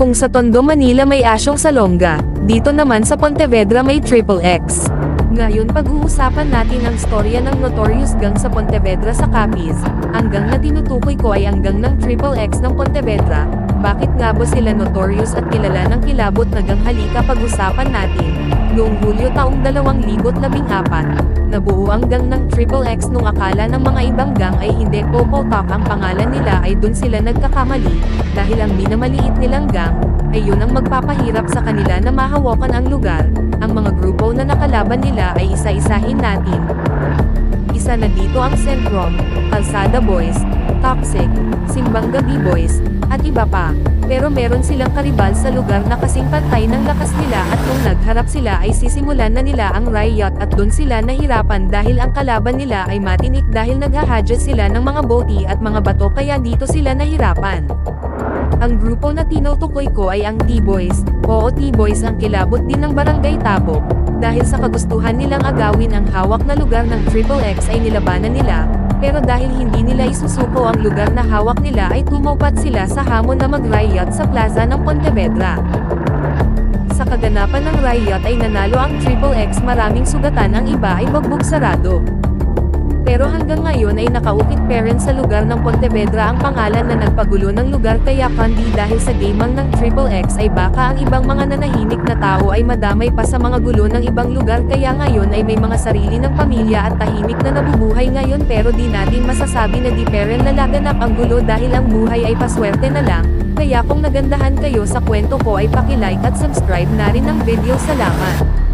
Kung sa Tondo, Manila may asyong salonga, dito naman sa Pontevedra may triple X. Ngayon pag-uusapan natin ang storya ng notorious gang sa Pontevedra sa Capiz. Ang gang na tinutukoy ko ay ang gang ng triple X ng Pontevedra. Bakit nga ba sila notorious at kilala ng kilabot na gang halika pag-usapan natin? Noong Hulyo taong 2014, nabuo ang gang ng triple X nung akala ng mga ibang gang ay hindi Popo Talk ang pangalan nila ay dun sila nagkakamali, dahil ang minamaliit nilang gang, ay yun ang magpapahirap sa kanila na mahawakan ang lugar, ang mga grupo na nakalaban nila ay isa-isahin natin. Isa na ang Centrom, Kalsada Boys, Toxic, Simbang Gabi Boys, at iba pa. Pero meron silang karibal sa lugar na kasing pantay ng lakas nila at nung nagharap sila ay sisimulan na nila ang riot at doon sila nahirapan dahil ang kalaban nila ay matinik dahil naghahadya sila ng mga boti at mga bato kaya dito sila nahirapan. Ang grupo na tinutukoy ko ay ang T-Boys, oo T-Boys ang kilabot din ng Barangay Tabok, dahil sa kagustuhan nilang agawin ang hawak na lugar ng Triple X ay nilabanan nila, pero dahil hindi nila isusuko ang lugar na hawak nila ay tumapat sila sa hamon na mag-riot sa plaza ng Pontevedra. Sa kaganapan ng riot ay nanalo ang Triple X maraming sugatan ang iba ay bagbog sarado. Pero hanggang ngayon ay nakaukit parents sa lugar ng Pontevedra ang pangalan na nagpagulo ng lugar kaya kandi dahil sa gamang ng Triple X ay baka ang ibang mga nanahimik na tao ay madamay pa sa mga gulo ng ibang lugar kaya ngayon ay may mga sarili ng pamilya at tahimik na nabubuhay ngayon pero di natin masasabi na di parent lalaganap ang gulo dahil ang buhay ay paswerte na lang, kaya kung nagandahan kayo sa kwento ko ay pakilike at subscribe na rin ng video salamat.